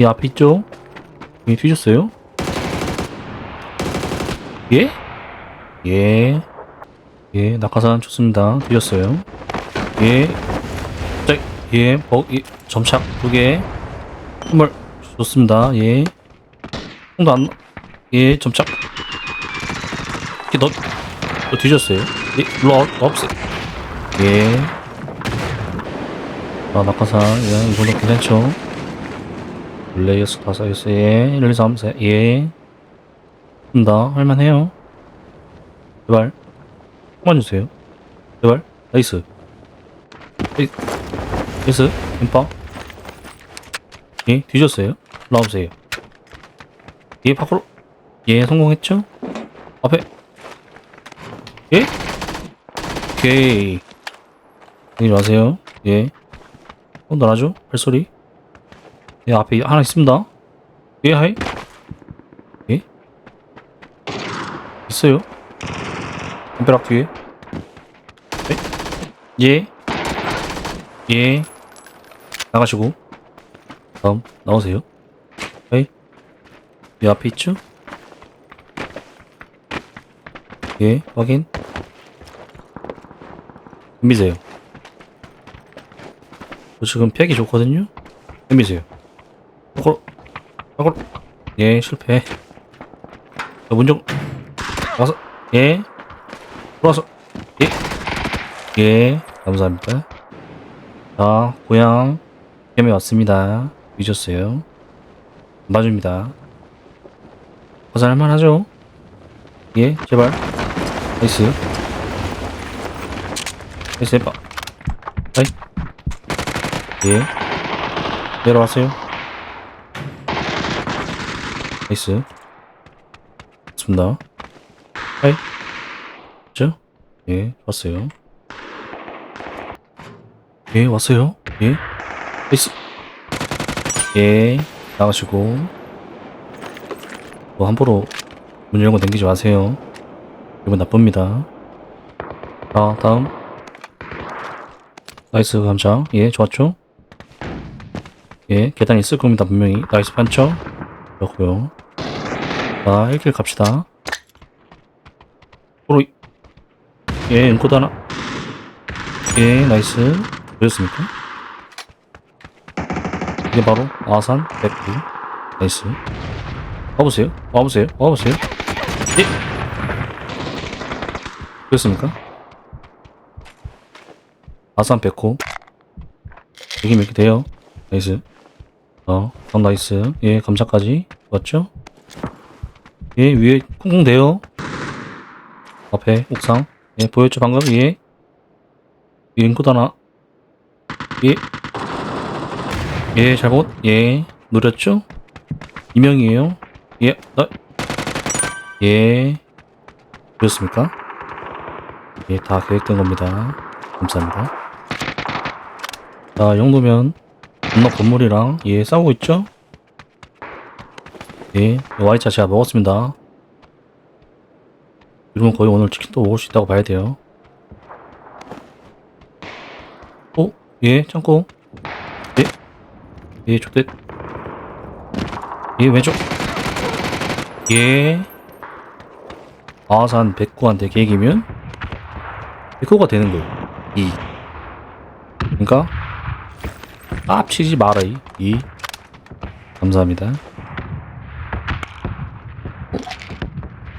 이 앞에 있죠? 예, 뒤졌어요? 예? 예. 예, 낙하산 좋습니다. 뒤졌어요. 예. 자, 예, 버, 예, 점착 두 개. 선물 좋습니다. 예. 형도 안, 예, 점착. 이렇게 너, 너 뒤졌어요. 예, 일로 와, 없애. 예. 아, 낙하산, 예, 이거는 괜찮죠. 블레이어스 다사이어스, 예, 1, 2, 3, 4, 예. 다 할만해요. 제발. 한번 주세요. 제발. 나이스. 나이- 나이스. 엠빵. 예, 뒤졌어요. 나오세요. 예, 밖으로. 예, 성공했죠? 앞에. 예? 오케이. 여기 마세요. 예. 어, 나라죠? 발소리. 예, 앞에 하나 있습니다. 예, 하이. 예? 있어요. 담벼락 뒤에. 네? 예. 예. 나가시고. 다음, 나오세요. 에이. 이 앞에 있죠? 예, 확인. 미세요. 저 지금 팩이 좋거든요? 미세요. 밖으로, 밖으로. 예, 실패. 자, 문정, 와서, 예. 들어와서, 예. 예, 감사합니다. 자, 고향, 캠에 왔습니다. 잊었어요. 맞습니다. 화살만 하죠? 예, 제발. 나이스. 나이스, 해봐. 아이. 예. 내려왔어요. 나이스. 좋습니다. 하이. 죠? 예, 왔어요. 예, 왔어요. 예. 나이스. 예, 나가시고. 뭐 함부로 문 열고 당기지 마세요. 이건 나쁩니다. 자, 다음. 나이스 감자. 예, 좋았죠? 예, 계단 있을 겁니다, 분명히. 나이스 판쳐. 그렇고요 자, 1킬 갑시다. 도로, 예, 엔코드 하나. 예, 나이스. 보였습니까? 이게 바로 아산 백기. 나이스. 와보세요. 와보세요. 와보세요. 예. 보였습니까? 아산 백호. 이게 몇 개 돼요? 나이스. 어, 어, 나이스. 예, 감자까지. 맞죠? 예, 위에 쿵쿵 돼요. 앞에, 옥상. 예, 보였죠, 방금? 예. 예, 인코드 하나. 예. 예, 잘못. 예. 노렸죠? 이명이에요. 예, 어. 예. 그렇습니까? 예, 다 계획된 겁니다. 감사합니다. 자, 이 정도면 건너 건물이랑 예, 싸우고 있죠? 예, Y자 제가 먹었습니다. 이러면 거의 오늘 치킨도 먹을 수 있다고 봐야 돼요. 어? 예, 창고. 예. 예, 좋대. 예, 왼쪽. 예. 아산 백구한테 계획이면 백구가 되는 거예요. 이. 그러니까 깝치지 마라 이. 이. 감사합니다.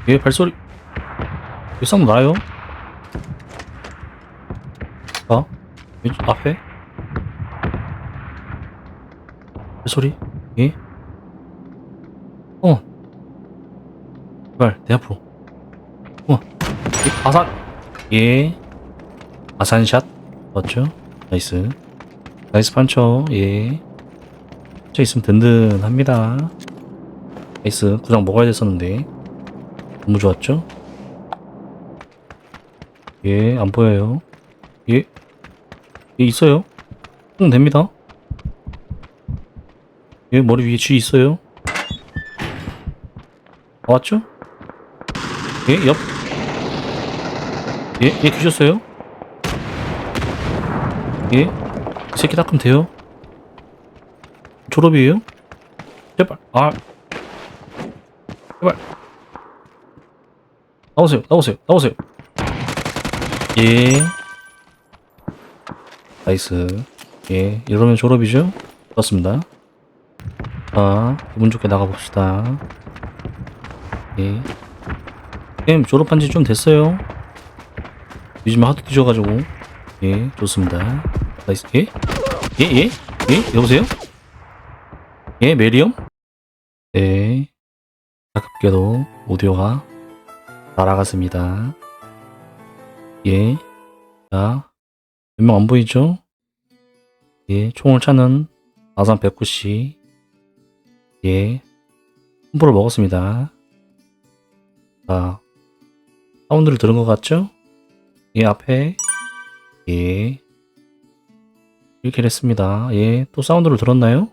예, 발소리. 왜쌍 나요? 아, 왼쪽 앞에. 발소리. 예. 어. 제발, 내 앞으로. 어. 예, 아산. 예. 아산샷. 맞죠? 나이스. 나이스 판초. 예. 저 있으면 든든합니다. 나이스. 구장 먹어야 됐었는데. 너무 좋았죠? 예, 안 보여요. 예. 예, 있어요. 응, 됩니다. 예, 머리 위에 쥐 있어요. 왔죠? 예, 옆. 예, 예, 뒤졌어요? 예, 이 새끼 닦으면 돼요. 졸업이에요? 제발. 아. 제발. 나오세요. 나오세요. 나오세요. 예. 나이스. 예. 이러면 졸업이죠? 좋습니다. 자, 기분 좋게 나가봅시다. 예. 게임 졸업한 지 좀 됐어요. 요즘 하도 뒤져가지고. 예, 좋습니다. 나이스. 예? 예, 예? 예? 여보세요? 예, 메리엄? 네. 가깝게도 오디오가 날아갔습니다. 예. 자, 몇 명 안 보이죠? 예, 총을 차는 아산 백구씨. 예. 홍보를 먹었습니다. 자, 사운드를 들은 것 같죠? 예, 앞에. 예. 이렇게 했습니다. 예, 또 사운드를 들었나요?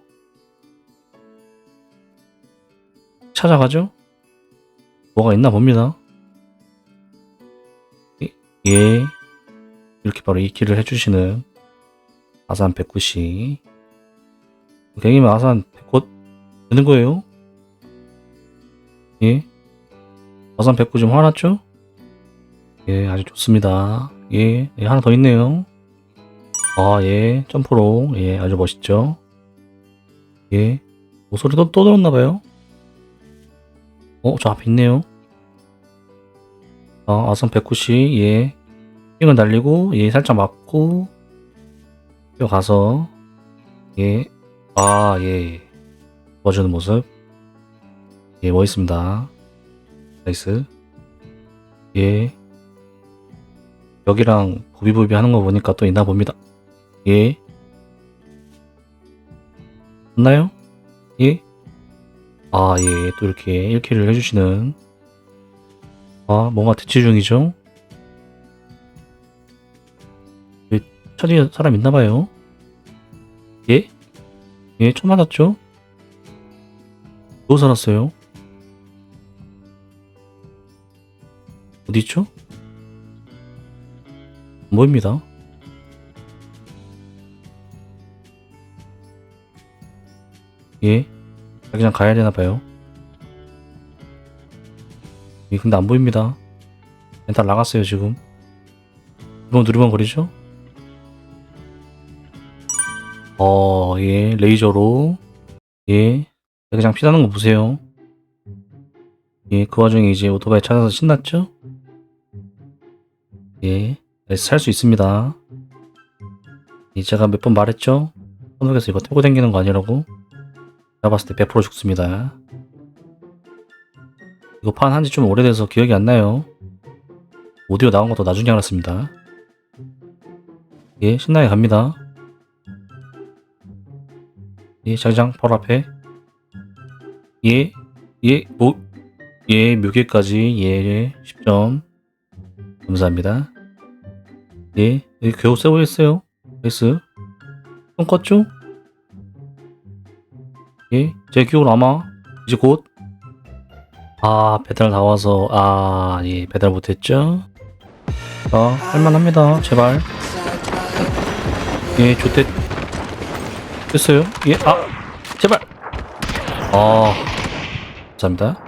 찾아가죠? 뭐가 있나 봅니다. 예, 예. 이렇게 바로 이 길을 해주시는 아산 백구씨. 갱이면 아산 곧 되는 거예요? 예. 아산 백구 좀 화났죠? 예, 아주 좋습니다. 예, 예, 하나 더 있네요. 아, 예, 점프로, 예, 아주 멋있죠? 예, 모소리도 또 들었나봐요? 어, 저 앞에 있네요. 아, 아산 백구씨, 예, 핑을 날리고, 예, 살짝 맞고, 뛰어가서, 예, 아, 예, 도와주는 모습, 예, 멋있습니다. 나이스. 예. 여기랑 부비부비 하는 거 보니까 또 있나 봅니다. 예. 맞나요? 예? 아, 예. 또 이렇게 1킬을 해주시는. 아, 뭔가 대치 중이죠? 여기 차디에 사람 있나봐요. 예? 예, 처음 맞았죠? 누워 살았어요? 어디 있죠? 안 보입니다. 예, 자기장 가야 되나 봐요. 예, 근데 안 보입니다. 멘탈 나갔어요 지금. 이번 누르면 거리죠? 어, 예, 레이저로 예, 자기장 피나는 거 보세요. 예, 그 와중에 이제 오토바이 찾아서 신났죠? 예, 살 수 있습니다. 예, 제가 몇 번 말했죠? 선옥에서 이거 타고 다니는 거 아니라고? 제가 봤을 때 100% 죽습니다. 이거 판 한 지 좀 오래돼서 기억이 안 나요. 오디오 나온 것도 나중에 알았습니다. 예, 신나게 갑니다. 예, 자기장 바로 앞에. 예, 예, 뭐, 예, 묘기까지, 예, 10점. 감사합니다. 예, 여기 겨우 세 보였어요. 나이스. 손 껐죠? 예, 제 기억으로 아마 이제 곧. 아, 배달 다 와서, 아, 예, 배달 못했죠? 아, 할만합니다. 제발. 예, 좋대. 됐어요? 예, 아, 제발. 아, 감사합니다.